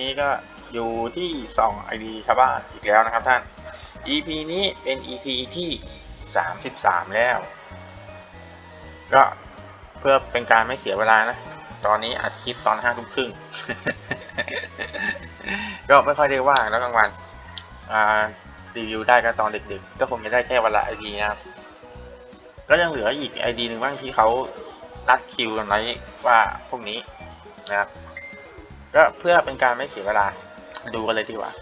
นี้ก็อยู่ที่ส่องไอดีชาวบ้านอีกแล้วนะครับท่าน EP นี้เป็น EP ที่ 33 แล้ว ก็เพื่อเป็นการไม่เสียเวลานะ ตอนนี้อัดคลิปตอนห้าทุ่มครึ่ง ก็ไม่ค่อยได้ว่างแล้วกลางวันรีวิวได้ก็ตอนดึกๆ ก็คงจะได้แค่วันละไอดีนะครับ ก็ยังเหลืออีกไอดีหนึ่งบ้างที่เขานัดคิวกันไว้ว่าพวกนี้นะครับ ก็เพื่อเป็นการไม่เสียเวลา ดูกันเลยดีกว่า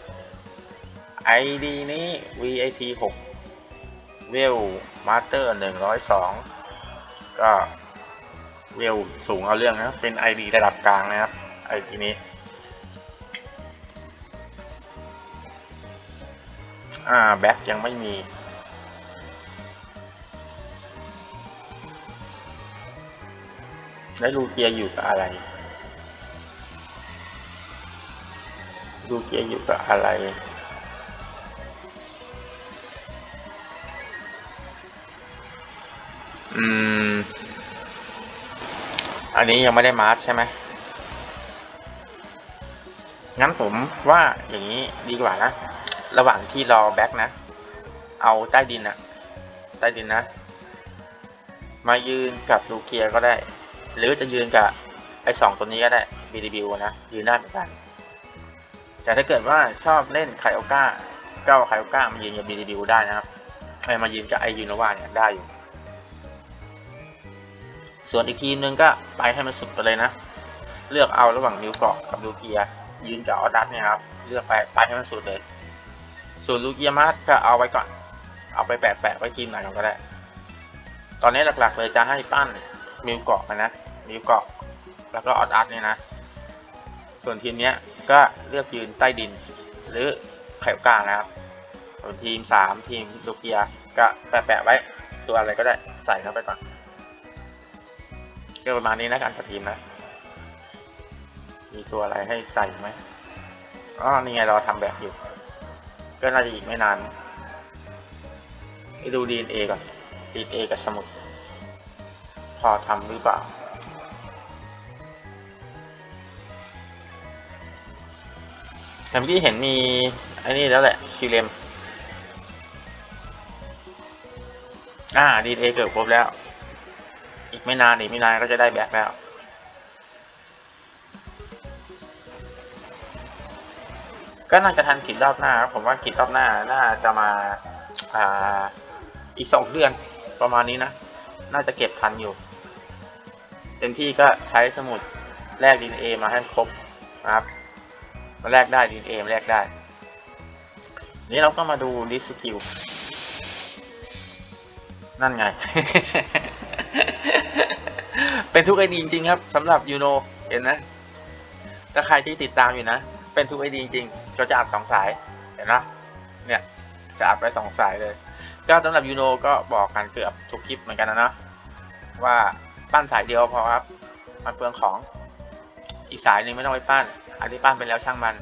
ID นี้ VIP 6เวลมาสเตอร์102 ก็เวลสูงเอาเรื่องนะเป็น ID ระดับกลางนะครับ ID นี้ อ่า แบ็คยังไม่มีแล้วลูเกียอยู่กับอะไร ลูเกียอยู่กับอะไร อืม อันนี้ยังไม่ได้มาร์ชใช่ไหม งั้นผมว่าอย่างนี้ดีกว่านะ ระหว่างที่รอแบ็คนะ เอาใต้ดินอะใต้ดินนะ มายืนกับลูเกียก็ได้ หรือจะยืนกับไอ้สองตัวนี้ก็ได้บีดีบิวนะ ยืนได้าเหมือนกัน แต่ถ้าเกิดว่าชอบเล่นไคโอก้าก็เอาไคโอก้ามายืนกับบีดีบิวได้นะครับไอ้มายืนกับไอยูโนวาเนี่ยได้อยู่ ส่วนอีกทีมนึงก็ไปให้มันสุดไปเลยนะ เลือกเอาระหว่างนิวเกาะกับลูเกียยืนกับออดัสเนี่ยครับเลือกไปไปให้มันสุดเลย ส่วนลูเกียมาร์ก็เอาไว้ก่อน เอาไปแปะแปะไว้ทีมไหนก็ได้ ตอนนี้หลักๆเลยจะให้ปั้นมิวเกาะไปนะมิวเกาะแล้วก็ออดัสเนี่ยนะ ส่วนทีมเนี้ย ก็เลือกยืนใต้ดิน หรือไข่กลางนะครับส่วนทีมสามทีมลูเกียก็แปะแปะไว้ตัวอะไรก็ได้ใส่เข้าไปก่อนก็ประมาณนี้นะการจัดทีมนะ มีตัวอะไรให้ใส่ไหมอ๋อนี่ไงเราทำแบบอยู่ ก็น่าจะอีกไม่นานไปดู DNA ก่อน DNA กับสมุด พอทำหรือเปล่า แต่เมื่อกี้เห็นมีไอ้นี่แล้วแหละคิวเลมอ่า DNA เกิดครบแล้ว อีกไม่นานอีกไม่นานก็จะได้แบ็คแล้วก็น่าจะทันกิจรอบหน้าครับผมว่ากิจรอบหน้าน่าจะมาอ่าอีกสองเดือนประมาณนี้นะ น่าจะเก็บทันอยู่ เต็มที่ก็ใช้สมุดแลกดีเอมาให้ครบนะครับ มาแลกได้ดีเอมแลกได้ นี้เราก็มาดูดิสกิลนั่นไง เป็นทุกไอดีจริงๆครับสำหรับยูโนเห็นนะถ้าใครที่ติดตามอยู่นะ เป็นทุกไอดีจริงๆก็จะอัดสองสาย เห็นนะเนี่ยจะอัดไว้สองสายเลย ก็สำหรับยูโนก็บอกกันเกือบทุกคลิปเหมือนกันนะเนาะว่าปั้นสายเดียวพอครับ มันเปลืองของอีกสายหนึ่งไม่ต้องไปปั้น อันนี้ปั้นไปแล้วช่างมัน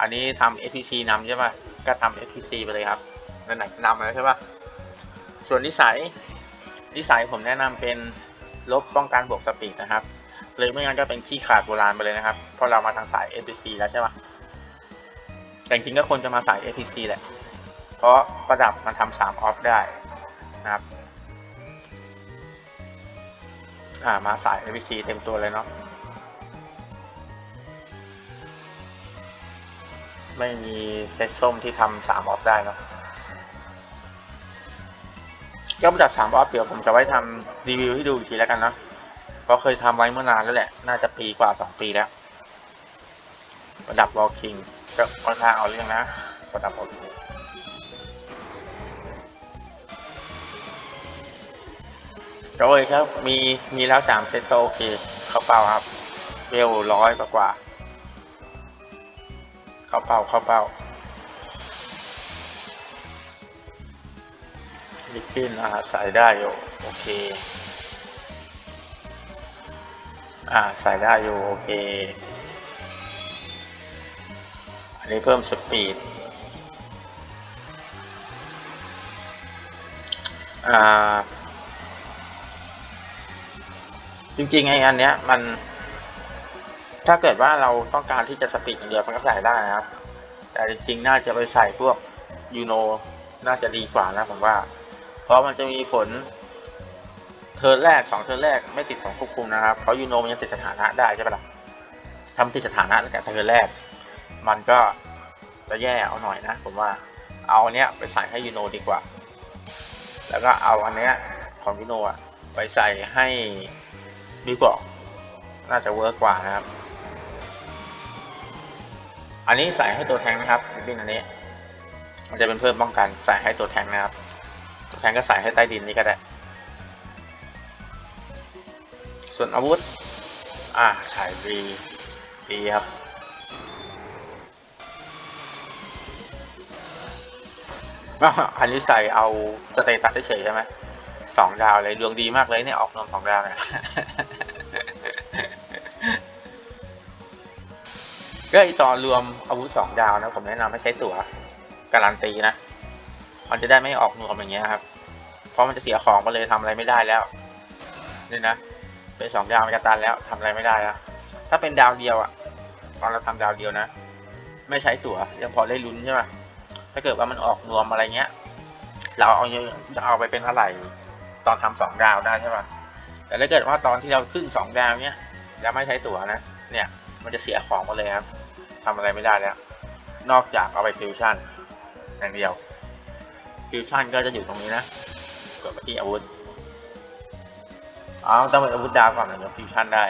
อันนี้ทำ FPC นำใช่ปะก็ทำ FPC ไปเลยครับนั่นไหนนำมาแล้วใช่ปะส่วนนิสัย นิสัยผมแนะนำเป็นลบป้องกันบวกสปีดนะครับหรือไม่งั้นก็เป็นขี้ขาดโบราณไปเลยนะครับ เพราะเรามาทางสาย FPC แล้วใช่ปะแต่จริงๆก็ควรจะมาสาย FPC แหละ เพราะประดับมันทำสามออฟได้นะครับอ่ามาสาย FPC เต็มตัวเลยเนาะ ไม่มีเซตส้มที่ทำสามออฟได้เนาะก็ประดับสามออฟเดี๋ยวผมจะไว้ทำรีวิวให้ดูอีกทีแล้วกันเนาะเพราะเคยทำไว้เมื่อนานแล้วแหละ น่าจะปีกว่าสองปีแล้ว ประดับวอลคิงก็ค่อนข้างเอาเรื่องนะ ประดับวอลคิงก็โอเคครับ มีมีแล้วสามเซตก็โอเค เขาเป้าครับเวลร้อยกว่า เข้าเป้าเข้าเป้าลิปปิ้นอาใส่ได้อยู่โอเค อ่าใส่ได้อยู่โอเค อันนี้เพิ่มสปีด อ่า จริงๆไอ้อันเนี้ยมัน ถ้าเกิดว่าเราต้องการที่จะสปีดอย่างเดียวมันก็ใส่ได้นะครับ แต่จริงๆน่าจะไปใส่พวกยูโนน่าจะดีกว่านะผมว่า เพราะมันจะมีผลเทิร์นแรกสองเทิร์นแรกไม่ติดของควบคุมนะครับเพราะยูโนมันยังติดสถานะได้ใช่ปะล่ะทำติดสถานะตั้งแต่เทิร์นแรก มันก็จะแย่เอาหน่อยนะ ผมว่าเอาเนี้ยไปใส่ให้ยูโนดีกว่า แล้วก็เอาอันเนี้ยของยูโนอะไปใส่ให้ดีกว่าน่าจะเวิร์กกว่านะครับ อันนี้ใส่ให้ตัวแทงนะครับบินอันนี้ มันจะเป็นเพิ่มป้องกันใส่ให้ตัวแทงนะครับ ตัวแทงก็ใส่ให้ใต้ดินนี่ก็ได้ ส่วนอาวุธ อ่าใส่ดีดีครับอันนี้ใส่เอาสเตตัสเฉยใช่ไหมสองดาวเลยดวงดีมากเลยเนี่ยออกนมสองดาวเนี่ย ก็ไอตอนรวมอาวุธสองดาวนะผมแนะนำให้ใช้ตั๋วการันตีนะ มันจะได้ไม่ออกนวมอย่างเงี้ยครับ เพราะมันจะเสียของไปเลยทำอะไรไม่ได้แล้วนี่นะ เป็นสองดาวมันจะตันแล้วทำอะไรไม่ได้แล้วถ้าเป็นดาวเดียวอะตอนเราทำดาวเดียวนะ ไม่ใช้ตั๋วยังพอได้ลุ้นใช่ไหมถ้าเกิดว่ามันออกนวมอะไรเงี้ย เราเอาเอาไปเป็นอะไรตอนทำสองดาวได้ใช่ป่ะแต่ถ้าเกิดว่าตอนที่เราขึ้นสองดาวเนี้ยแล้วไม่ใช้ตั๋วนะ เนี่ย มันจะเสียของหมาเลยครับ ทำอะไรไม่ได้แล้ว นอกจากเอาไปฟิวชั่นอย่างเดียว ฟิวชั่นก็จะอยู่ตรงนี้นะกดไปที่อาวุธเอาต้องเป็นอาวุธดาวก่อนถึงจะฟิวชั่นได้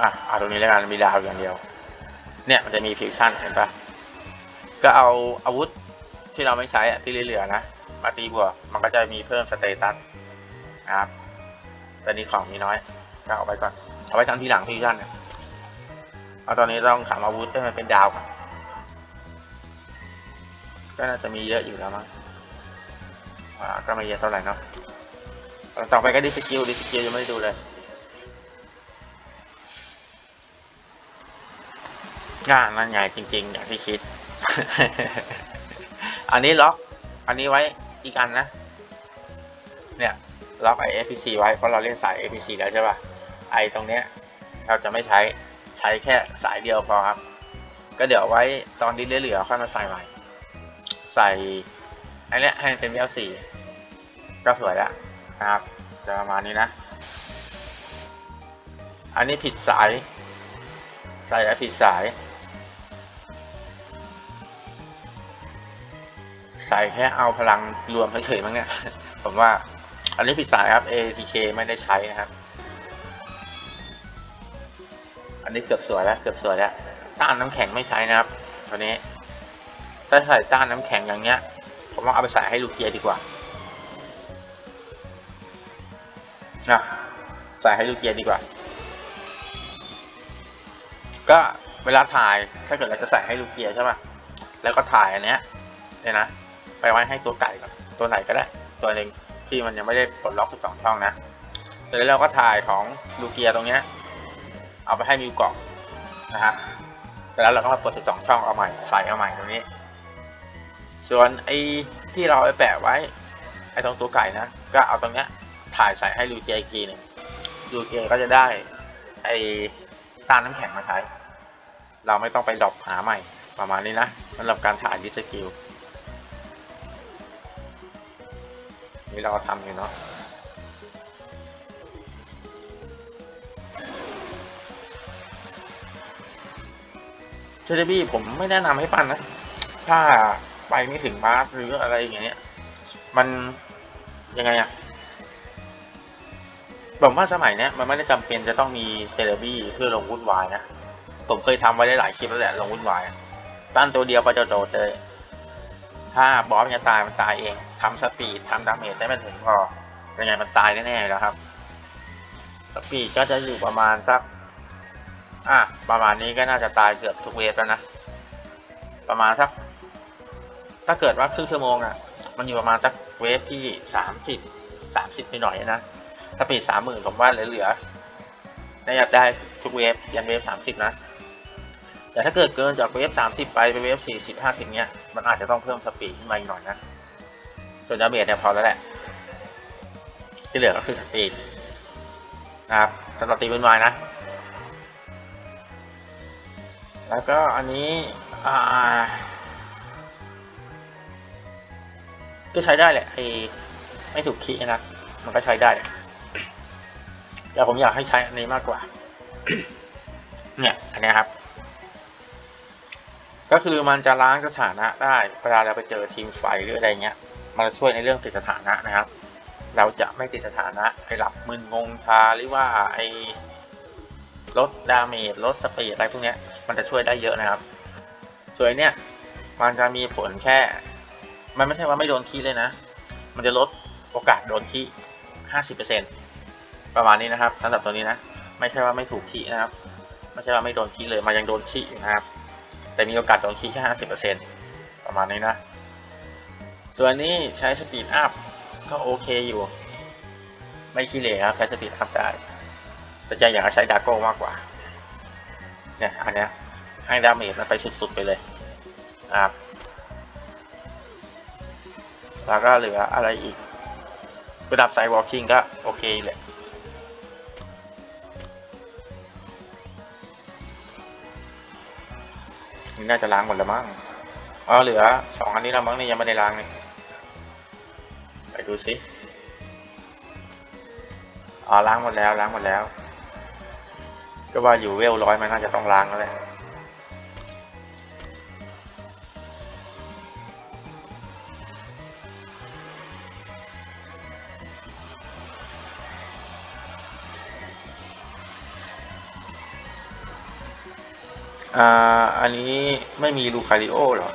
อะเอาตรงนี้แล้วกันมีดาวอย่างเดียว เนี่ยมันจะมีฟิวชั่นเห็นปะก็เอาอาวุธที่เราไม่ใช้อะที่เหลือๆนะ มาตีบวกมันก็จะมีเพิ่มสเตตัสนะครับ แต่นี้ของมีน้อยก็เอาไปก่อน เอาไปทำทีหลังฟิวชั่นเนี่ยเอาตอนนี้ต้องถามอาวุธให้มันเป็นดาวก่อนก็น่าจะมีเยอะอยู่แล้วมั้งก็ไม่เยอะเท่าไหร่เนาะต่อไปก็ดิสกิลดิสกิลยังไม่ได้ดูเลยงานนั่นไงจริง ๆ อย่างที่คิด อันนี้ล็อก อันนี้ไว้อีกอันนะ เนี่ย ล็อกไอ APC ไว้เพราะเราเล่นสาย APC แล้วใช่ป่ะไอตรงเนี้ยเราจะไม่ใช้ใช้แค่สายเดียวพอครับ ก็เดี๋ยวไว้ตอนที่เหลือค่อยมาใส่ใหม่ ใส่อันเนี้ยให้มันเป็น VL4 ก็สวยแล้วนะครับ จะประมาณนี้นะ อันนี้ผิดสายใส่แล้วผิดสาย ใส่แค่เอาพลังรวมเฉยๆมั้งเนี่ย ผมว่า อันนี้ผิดสายครับ ATK ไม่ได้ใช้นะครับ อันนี้เกือบสวยแล้วเกือบสวยแล้วต้านน้ำแข็งไม่ใช้นะครับตัวนี้ถ้าใส่ต้านน้ำแข็งอย่างเงี้ย ผมว่าเอาไปใส่ให้ลูกเกียร์ดีกว่านะใส่ให้ลูกเกียร์ดีกว่า ก็เวลาถ่ายถ้าเกิดเราจะใส่ให้ลูกเกียร์ใช่ป่ะแล้วก็ถ่ายอันเนี้ยเนี่ยนะ ไปไว้ให้ตัวไก่ก่อนตัวไหนก็ได้ ตัวหนึ่ง ที่มันยังไม่ได้ปลดล็อก 12 ช่องนะแล้วเราก็ถ่ายของลูเกียตรงเนี้ยเอาไปให้มิวกล่องนะฮะเสร็จแล้วเราก็มาเปิด12 ช่องเอาใหม่ใส่เอาใหม่ตรงนี้ ส่วนไอ้ที่เราไปแปะไว้ไอ้ตรงตัวไก่นะก็เอาตรงเนี้ยถ่ายใส่ให้ลูเกียอีกทีหนึ่งลูเกียก็จะได้ไอ้ต้านน้ำแข็งมาใช้ เราไม่ต้องไปดรอปหาใหม่ประมาณนี้นะสำหรับการถ่ายดิสกิล นี่เราทำอยู่เนาะเทเลบี้ผมไม่แนะนำให้ปั้นนะ ถ้าไปไม่ถึงบาสหรืออะไรอย่างเงี้ย มันยังไงอะผมว่าสมัยเนี้ยมันไม่ได้จำเป็นจะต้องมีเซเลบี้เพื่อลงวุ่นวายนะ ผมเคยทำไว้ได้หลายคลิปแล้วแหละลงวุ่นวายตั้นตัวเดียวก็จะโดดเลย ถ้าบอสจะตายมันตายเองทำสปีดทำดาเมจได้ไม่ถึงพอยังไงมันตายแน่ๆอยู่แล้วครับ สปีดก็จะอยู่ประมาณสัก อะ ประมาณนี้ก็น่าจะตายเกือบทุกเวฟแล้วนะ ประมาณสัก ถ้าเกิดว่าครึ่งชั่วโมงอะ มันอยู่ประมาณสักเวฟที่สามสิบสามสิบไปหน่อยนะ สปีดสามหมื่นผมว่าเหลือๆน่าจะได้ทุกเวฟยันเวฟสามสิบนะ แต่ถ้าเกิดเกินจากเวฟสามสิบไปไปเวฟสี่สิบห้าสิบเนี้ย มันอาจจะต้องเพิ่มสปีดขึ้นมาอีกหน่อยนะ ส่วนดาเมจเนี่ยพอแล้วแหละ ที่เหลือก็คือสปีดนะครับสำหรับตีเป็นวายนะ แล้วก็อันนี้ อ่า ก็ใช้ได้แหละไอไม่ถูกคีนะ มันก็ใช้ได้ แต่ผมอยากให้ใช้อันนี้มากกว่า เนี่ย อันนี้ครับ ก็คือมันจะล้างสถานะได้ เวลาเราไปเจอทีมไฟหรืออะไรเงี้ย มันจะช่วยในเรื่องติดสถานะนะครับ เราจะไม่ติดสถานะไอ้หลับมึนงงชาหรือว่าไอ้ลดดาเมจลดสปีดอะไรพวกเนี้ย มันจะช่วยได้เยอะนะครับ ส่วนเนี้ยมันจะมีผลแค่ มันไม่ใช่ว่าไม่โดนคีย์เลยนะ มันจะลดโอกาสโดนคีย์ห้าสิบเประมาณนี้นะครับสำหรับตัวนี้นะ ไม่ใช่ว่าไม่ถูกคีย์นะครับ ไม่ใช่ว่าไม่โดนคีย์เลย มันยังโดนคีย์อยู่นะครับ แต่มีโอกาสโดนคีย์แค่ห้าสิบเปอร์เซ็นประมาณนี้นะ ส่วนนี้ใช้สปีดอัพก็โอเคอยู่ ไม่ขี้เหร่ครับใช้สปีดอัพได้ แต่จะอยากใช้ดาโก้มากกว่า เนี่ยอันเนี้ยให้ดาเมจมันไปสุดๆไปเลยนะครับแล้วก็เหลืออะไรอีกระดับไซวอล์คิงก็โอเคแหละ นี่น่าจะล้างหมดแล้วมั้งอ๋อเหลือสองอันนี้แล้วมั้งนี่ยังไม่ได้ล้างเลยไปดูสิอ๋อล้างหมดแล้วล้างหมดแล้ว ก็ว่าอยู่เวลร้อยมันน่าจะต้องล้างแล้วแหละ อันนี้ไม่มีลูคาริโอหรอ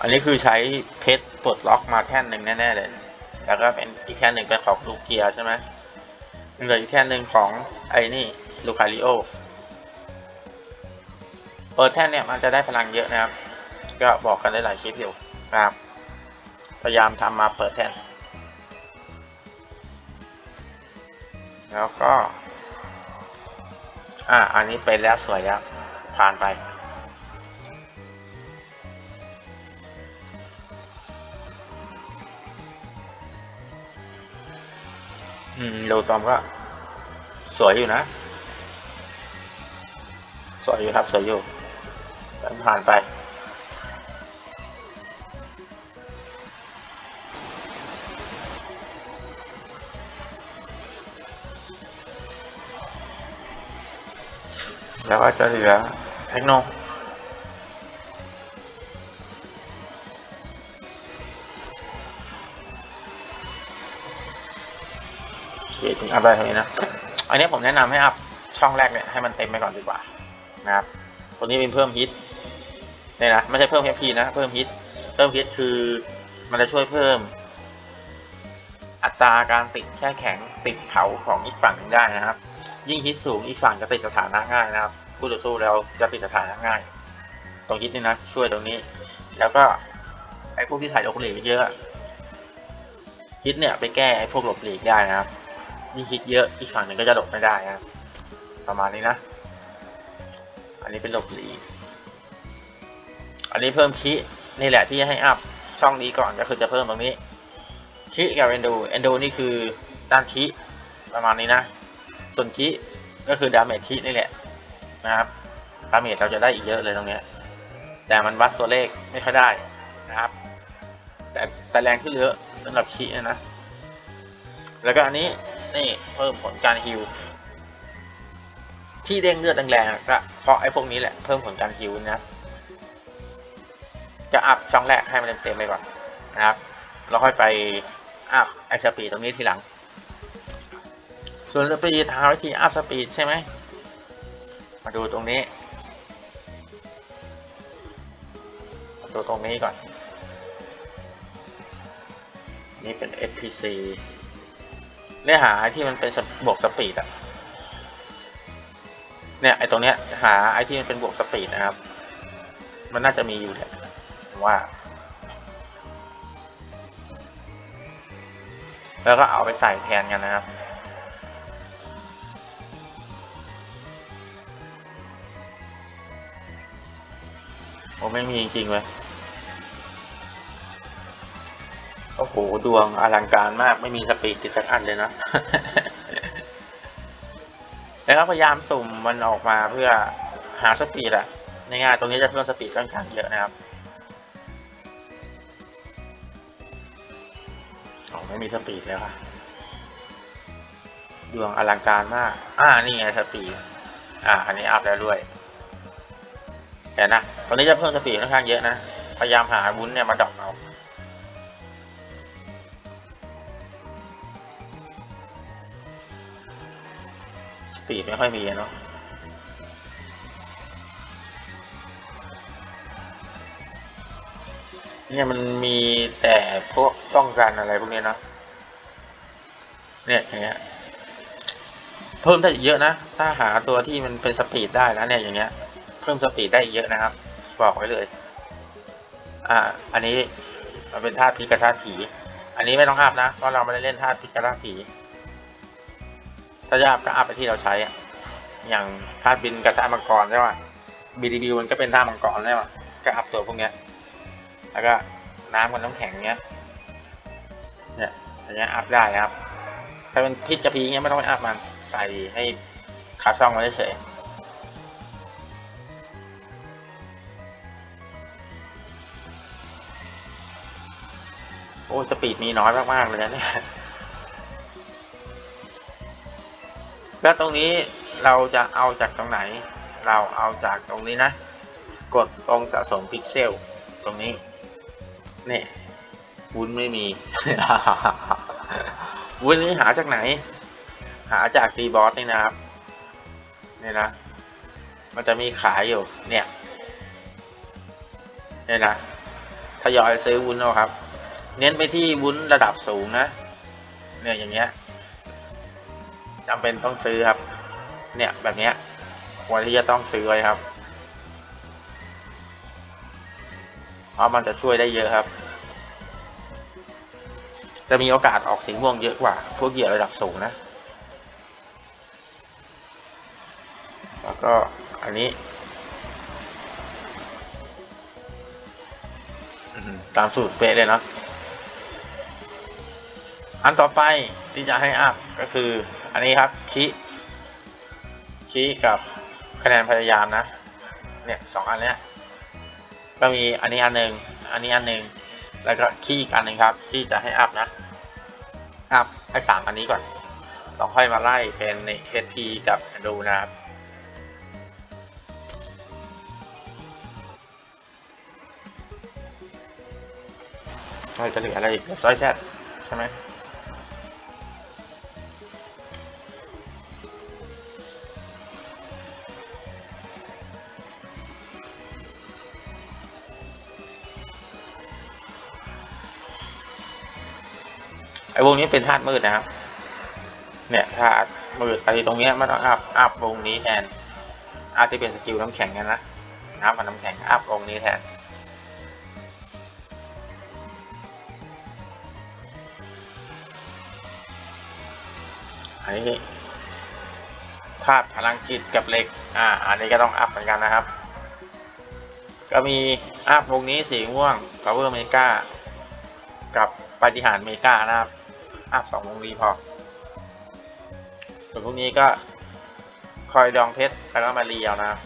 อันนี้คือใช้เพชรปลดล็อกมาแท่นหนึ่งแน่ๆเลย แล้วก็เป็นอีกแท่นหนึ่งเป็นของลูเกียใช่ไหมเหลืออีกแท่นหนึ่งของไอ้นี่ลูคาริโอ เปิดแท่นเนี่ยมันจะได้พลังเยอะนะครับ ก็บอกกันได้หลายคลิปอยู่นะครับ พยายามทำมาเปิดแท่น แล้วก็ อ่า อันนี้ไปแล้วสวยแล้ว ผ่านไป อืมโลตอมก็ สวยอยู่นะ สวยอยู่ครับ สวยอยู่แล้วผ่านไป จะเหลือเทคโนโอเคถึงอัพได้เท่านี้นะ อันนี้ผมแนะนำให้อัพช่องแรกเนี่ยให้มันเต็มไปก่อนดีกว่านะครับ ตัวนี้เป็นเพิ่มฮิตเนี่ยนะไม่ใช่เพิ่ม HP นะ เพิ่มฮิต เพิ่มฮิตคือมันจะช่วยเพิ่ม อัตราการติดแช่แข็งติดเผาของอีกฝั่งหนึ่งได้นะครับ ยิ่งฮิตสูงอีกฝั่งจะติดสถานะง่ายนะครับ คู่ต่อสู้แล้วจะติดสถานะง่าย ตรงฮิตนี่นะช่วยตรงนี้ แล้วก็ไอ้พวกที่ใส่หลบหลีกเยอะฮิตเนี่ยไปแก้ไอ้พวกหลบหลีกได้นะครับยิ่งฮิตเยอะอีกฝั่งหนึ่งก็จะหลบไม่ได้นะครับประมาณนี้นะ อันนี้เป็นหลบหลีกอันนี้เพิ่มคินี่แหละที่จะให้อัพช่องนี้ก่อนก็คือจะเพิ่มตรงนี้คิกับเอนโดเอนโดนี่คือด้านคิประมาณนี้นะ ส่วนคิก็คือดาเมจคินี่แหละ นะครับดาเมจเราจะได้อีกเยอะเลยตรงนี้แต่มันวัดตัวเลขไม่ค่อยได้นะครับ แต่แต่แรงที่เยอะสำหรับคินะนะ แล้วก็อันนี้นี่เพิ่มผลการฮิวที่เด้งเลือดแรงๆก็เพราะไอ้พวกนี้แหละเพิ่มผลการฮิวนะ จะอัพช่องแรกให้มันเต็มๆไปก่อนนะครับ เราค่อยไปอัพไอสปีดตรงนี้ทีหลัง ส่วนสปีดหาวิธีอัพสปีดใช่ไหม มาดูตรงนี้มาดูตรงนี้ก่อน นี่เป็น SPC เนื้อหาที่มันเป็นบวกสปีดอะเนี่ยไอตรงเนี้ยหาไอที่มันเป็นบวกสปีดนะครับ มันน่าจะมีอยู่แหละว่า แล้วก็เอาไปใส่แทนกันนะครับ โอ้ไม่มีจริงๆเว้ยโอ้โห ดวงอลังการมากไม่มีสปีดติดสักอันเลยนะ แล้วก็พยายามสุ่มมันออกมาเพื่อหาสปีดอะในงานตรงนี้จะเพิ่มสปีดค่อนข้างเยอะนะครับโอ๋อไม่มีสปีดเลยค่ะ ดวงอลังการมาก อ่า นี่ไงสปีด อ่า อันนี้อัพแล้วด้วย ห็นนะ ตอนนี้จะเพิ่มสปีดค่อนข้างเยอะนะ พยายามหาวุ้นเนี่ยมาดอกเอาสปีดไม่ค่อยมีเนาะเนี่ยมันมีแต่พวกป้องกันอะไรพวกนี้เนาะ เนี่ยอย่างเงี้ย เพิ่มได้อีกเยอะนะ ถ้าหาตัวที่มันเป็นสปีดได้แล้วเนี่ยอย่างเงี้ย เพิ่มสปีดได้อีกเยอะนะครับ บอกไว้เลย อ่า อันนี้มันเป็นธาตุพิษกับธาตุผี อันนี้ไม่ต้องอัพนะ เพราะเราไม่ได้เล่นธาตุพิษกับธาตุผี ถ้าจะอัพก็อัพไปที่เราใช้อะอย่างธาตุบินกับธาตุมังกรใช่ป่ะบีดีบิวมันก็เป็นธาตุมังกรใช่ป่ะก็อัพตัวพวกเนี้ย แล้วก็น้ำกับน้ำแข็งเนี้ย เนี่ยอย่างเงี้ยอัพได้ครับ ถ้าเป็นพิษกับพีเงี้ยไม่ต้องไปอัพมัน ใส่ให้ขาช่องมาเฉย อ้สปีดมีน้อยมาก ๆ เลยนะเนี่ย แล้วตรงนี้เราจะเอาจากตรงไหน เราเอาจากตรงนี้นะ กดตรงสะสมพิกเซล ตรงนี้เนี่ยวุ้นไม่มี วุ้นนี้หาจากไหน หาจากตีบอสนี่นะครับเนี่ยนะ มันจะมีขายอยู่ เนี่ยเนี่ยนะทยอยซื้อวุ้นเอาครับ เน้นไปที่วุ้นระดับสูงนะ เนี่ยอย่างเงี้ยจำเป็นต้องซื้อครับ เนี่ยแบบเนี้ยควรที่จะต้องซื้อไว้ครับ เพราะมันจะช่วยได้เยอะครับ จะมีโอกาสออกสีม่วงเยอะกว่า พวกเหยื่อระดับสูงนะ แล้วก็อันนี้ตามสูตรเป๊ะเลยเนาะ อันต่อไปที่จะให้อัพก็คืออันนี้ครับคีคีกับคะแนนพยายามนะ เนี่ยสองอันเนี้ยก็มีอันนี้อันหนึ่งอันนี้อันหนึ่งแล้วก็คีอีกอันหนึ่งครับ ที่จะให้อัพนะ อัพให้สามอันนี้ก่อนต้องค่อยมาไล่เป็นใน HP กับดูนะครับเราจะเหลืออะไรอีกซอยแซดใช่ไหม ไอ้วงนี้เป็นธาตุมืดนะครับ เนี่ยธาตุมืดไอ้ตรงนี้มันต้องอัพอัพวงนี้แทนอัพที่เป็นสกิลน้ำแข็งกันนะน้ำกับน้ำแข็งอัพวงนี้แทนอันนี้ธาตุพลังจิตกับเหล็ก อ่า อันนี้ก็ต้องอัพเหมือนกันนะครับ ก็มีอัพวงนี้สีม่วง power mega กับปฏิหารเมกานะครับ อัพสองวงนี้พอ ส่วนพวกนี้ก็คอยดองเพชรแล้วก็มารีเอานะครับ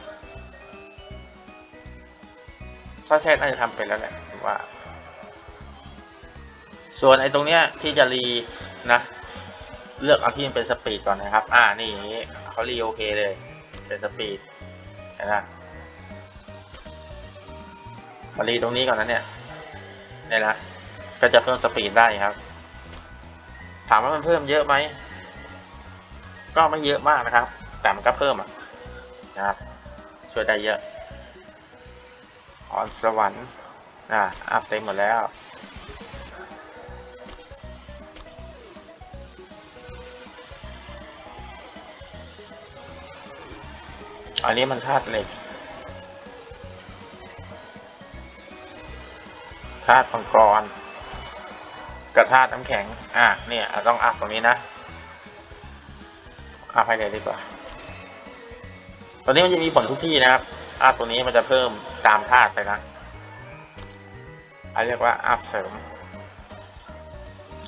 ถ้าใช่น่าจะทำเป็นแล้วแหละผมว่า ส่วนไอ้ตรงเนี้ยที่จะรีนะ เลือกเอาที่มันเป็นสปีดก่อนนะครับ อ่านี่อย่างนี้เขารีโอเคเลย เป็นสปีดนไหมารีตรงนี้ก่อนนะเนี่ยนี่นะก็จะเพิ่มสปีดได้ครับ ถามว่ามันเพิ่มเยอะไหม ก็ไม่เยอะมากนะครับ แต่มันก็เพิ่มอะนะครับ ช่วยได้เยอะ ออนสวรรค์อ่าอัพเต็มหมดแล้วอันนี้มันธาตุเหล็กธาตุมังกร กับธาตุน้ำแข็ง อะเนี่ยต้องอัพตรงนี้นะอัพให้เลยดีกว่าตัวนี้มันจะมีผลทุกที่นะครับอัพตัวนี้มันจะเพิ่มตามธาตุไปนะอันเรียกว่าอัพเสริม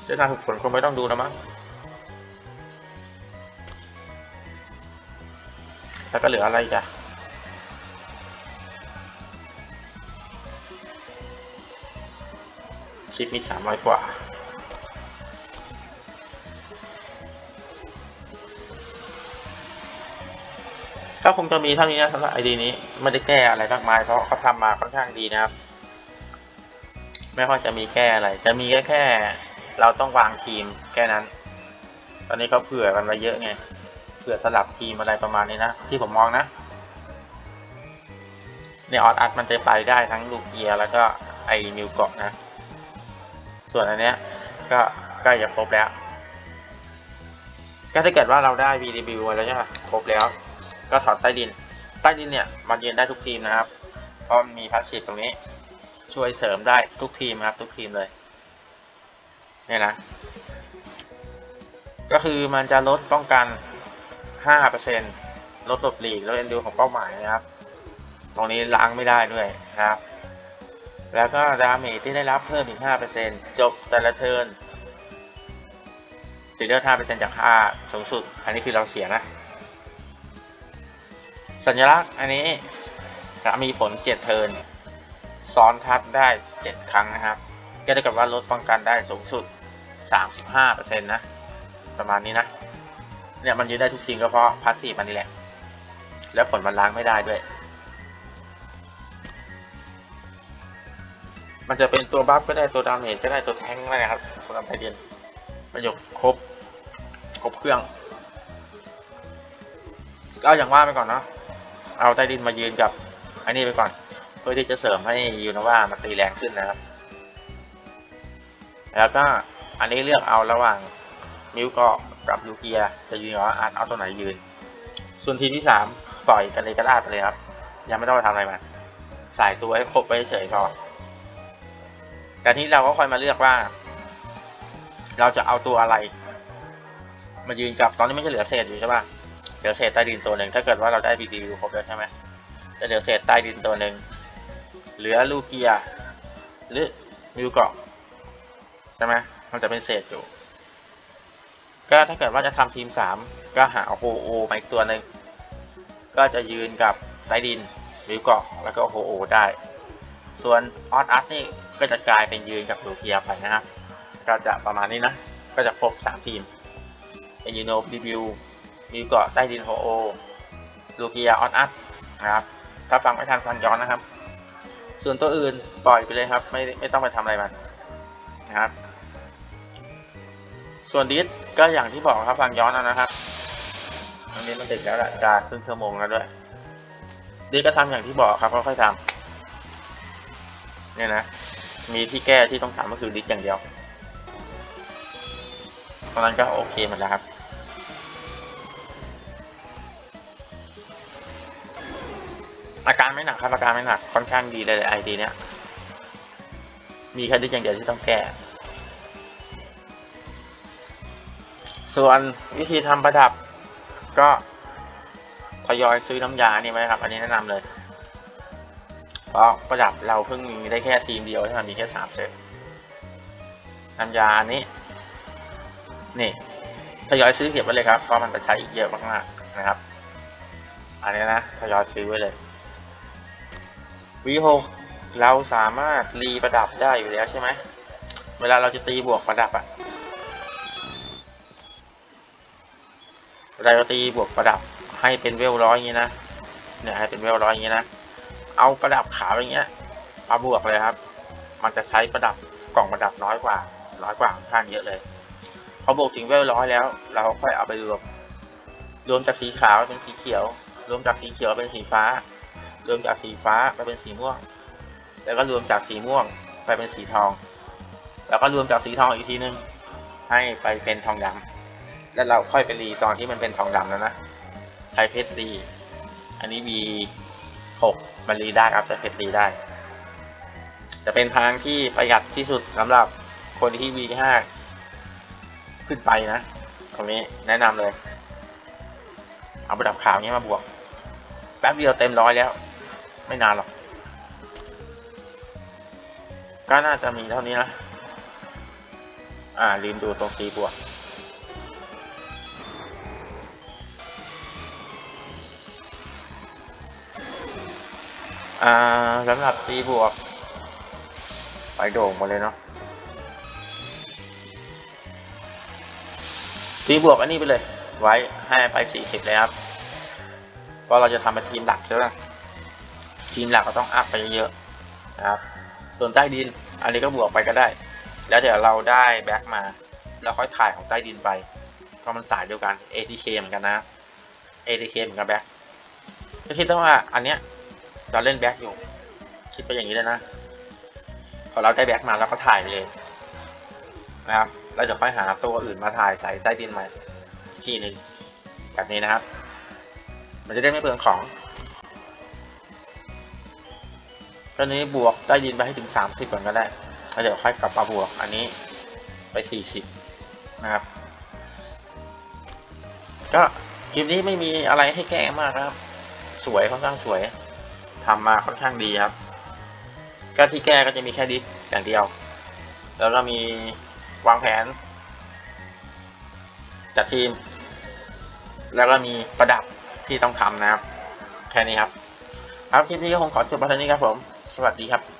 เจ้าหน้าฝึกฝนคงไม่ต้องดูแล้วมั้งแล้วก็เหลืออะไรอีกอะชิปมีสามร้อยกว่า ก็คงจะมีเท่านี้นะสำหรับไอดีนี้ไม่ได้แก้อะไรมากมายเพราะเขาทำมาค่อนข้างดีนะครับ ไม่ค่อยจะมีแก้อะไร จะมีแค่แค่ เราต้องวางทีมแค่นั้น ตอนนี้เขาเผื่อกันไว้เยอะไงเผื่อสลับทีมอะไรประมาณนี้นะที่ผมมองนะเนี่ยออดอัดมันจะไปได้ทั้งลูกเกียร์แล้วก็ไอมิวเกาะนะ ส่วนอันเนี้ยก็ใกล้จะครบแล้ว ก็ถ้าเกิดว่าเราได้ VDB อะไรใช่ไหมครบแล้ว ก็ถอดใต้ดิน ใต้ดินเนี่ยมันยืนได้ทุกทีมนะครับ เพราะมันมีพาสซีฟตรงนี้ ช่วยเสริมได้ทุกทีมครับ ทุกทีมเลยเนี่ยนะ ก็คือมันจะลดป้องกัน 5%ลดหลบหลีกลดเอ็นดูของเป้าหมายนะครับ ตรงนี้ล้างไม่ได้ด้วยนะครับ แล้วก็ดาเมจที่ได้รับเพิ่มอีก 5%จบแต่ละเทิร์นสีเลือด5%จาก5สูงสุด อันนี้คือเราเสียนะ สัญลักษณ์อันนี้จะมีผล7เทินซ้อนทับได้7ครั้งนะครับ ก็ได้กับว่าลดป้องกันได้สูงสุด 35%นะประมาณนี้นะเนี่ยมันยืนได้ทุกทีก็เพราะพาสซีฟมันนี่แหละ แล้วผลมันล้างไม่ได้ด้วย มันจะเป็นตัวบัฟก็ได้ตัวดาเมจก็ได้ตัวแทงก็ได้นะครับสำหรับไทเดียนประโยคครบ ครบเครื่องก็เอาอย่างว่าไปก่อนเนาะ เอาใต้ดินมายืนกับอันนี้ไปก่อน เพื่อที่จะเสริมให้ยูนาว่ามันตีแรงขึ้นนะครับ แล้วก็อันนี้เลือกเอาระหว่างมิวเกาะกับลูเกียจะยืนเอาอาร์ตเอาตัวไหนยืน ส่วนทีมที่สามปล่อยกันเลยก็ลาดไปเลยครับ ยังไม่ต้องไปทำอะไรมันใส่ตัวให้ครบไปเฉยก่อนแต่ที่เราก็ค่อยมาเลือกว่า เราจะเอาตัวอะไร มายืนกับตอนนี้ไม่ใช่เหลือเศษอยู่ใช่ปะ เหลือเศษใต้ดินตัวหนึ่งถ้าเกิดว่าเราได้บีดีครบแล้วใช่ไหมจะเหลือเศษใต้ดินตัวหนึ่งเหลือลูเกียหรือมิวเกาะใช่ไหมมันจะเป็นเศษอยู่ ก็ถ้าเกิดว่าจะทำทีมสามก็หาโฮโอมาอีกตัวหนึ่งก็จะยืนกับใต้ดินมิวเกาะแล้วก็โฮโอได้ ส่วนออสอัพนี่ก็จะกลายเป็นยืนกับลูเกียไปนะครับก็จะประมาณนี้นะ ก็จะครบสามทีมเอยูโนรีวิว มีเกาะใต้ดินโฮโอลูเกียออนอัพนะครับ ถ้าฟังไม่ทันฟังย้อนนะครับ ส่วนตัวอื่นปล่อยไปเลยครับ ไม่ไม่ต้องไปทำอะไรมันนะครับ ส่วนดิสก็อย่างที่บอกครับฟังย้อนเอานะครับอันนี้มันดึกแล้วละจะครึ่งชั่วโมงแล้วด้วยดิสก็ทำอย่างที่บอกครับค่อยๆทำเนี่ยนะ มีที่แก้ที่ต้องทำก็คือดิสอย่างเดียวตอนนั้นก็โอเคหมดแล้วครับ อาการไม่หนักครับอาการไม่หนักค่อนข้างดีเลยไอดีเนี้ยมีแค่ดิสอย่างเดียวที่ต้องแก้ ส่วนวิธีทำประดับ ก็ทยอยซื้อน้ำยานี่ไหมครับ อันนี้แนะนำเลยเพราะประดับเราเพิ่งมีได้แค่ทีมเดียวใช่ไหมมีแค่สามเซตน้ำยาอันี้ นี่ทยอยซื้อเก็บไว้เลยครับเพราะมันจะใช้อีกเยอะมากๆนะครับ อันนี้นะทยอยซื้อไว้เลย V6 เราสามารถรีประดับได้อยู่แล้วใช่ไหม เวลาเราจะตีบวกประดับอะเราตีบวกประดับให้เป็นเวลร้อยอย่างนี้นะ เนี่ยให้เป็นเวลร้อยอย่างนี้นะ เอาประดับขาวอย่างเงี้ยมาบวกเลยครับ มันจะใช้ประดับกล่องประดับน้อยกว่า น้อยกว่าค่อนข้างเยอะเลยพอบวกถึงเวลร้อยแล้ว เราค่อยเอาไปรวม รวมจากสีขาวเป็นสีเขียว รวมจากสีเขียวเป็นสีฟ้า รวมจากสีฟ้าไปเป็นสีม่วง แล้วก็รวมจากสีม่วงไปเป็นสีทอง แล้วก็รวมจากสีทองอีกทีนึงให้ไปเป็นทองดำแล้วเราค่อยไปรีตอนที่มันเป็นทองดำแล้วนะ ใช้เพชรรี อันนี้ V6 มันรีได้ครับใช้เพชรรีได้ จะเป็นทางที่ประหยัดที่สุดสำหรับคนที่ V5 ขึ้นไปนะ ตรงนี้แนะนำเลย เอาประดับขาวนี้มาบวก แป๊บเดียวเต็มร้อยแล้ว ไม่นานหรอก ก็น่าจะมีเท่านี้นะ อ่าลืมดูตรงตีบวกอ่าสำหรับตีบวก ไปโด่งหมดเลยเนาะตีบวกอันนี้ไปเลย ไว้ให้ไปสี่สิบเลยครับ เพราะเราจะทำเป็นทีมหลักใช่ไหม ทีมหลักก็ต้องอัพไปเยอะๆนะครับส่วนใต้ดิน อันนี้ก็บวกไปก็ได้ แล้วเดี๋ยวเราได้แบ็คมาเราค่อยถ่ายของใต้ดินไปเพราะมันสายเดียวกัน ATK เหมือนกันนะ ATK เหมือนกับแบ็คก็คิดว่าอันเนี้ยเราเล่นแบ็คอยู่ คิดไปอย่างนี้เลยนะ พอเราได้แบ็คมาเราก็ถ่ายไปเลยนะครับแล้วเดี๋ยวค่อยหาตัวอื่นมาถ่ายใส่ใต้ดินใหม่อีกทีหนึ่งแบบนี้นะครับ มันจะได้ไม่เปลืองของ ตอนนี้บวกใต้ดินไปให้ถึง 30ก่อนก็ได้แล้วเดี๋ยวค่อยกลับมาบวกอันนี้ไป 40 นะครับ ก็คลิปนี้ไม่มีอะไรให้แก้มากครับ สวยค่อนข้างสวยทำมาค่อนข้างดีครับ ก็ที่แก้ก็จะมีแค่ดิสอย่างเดียว แล้วก็มีวางแผน จัดทีม แล้วก็มีประดับที่ต้องทำนะครับ แค่นี้ครับ ครับคลิปนี้ก็คงขอจบไปเท่านี้ครับผม สวัสดีครับ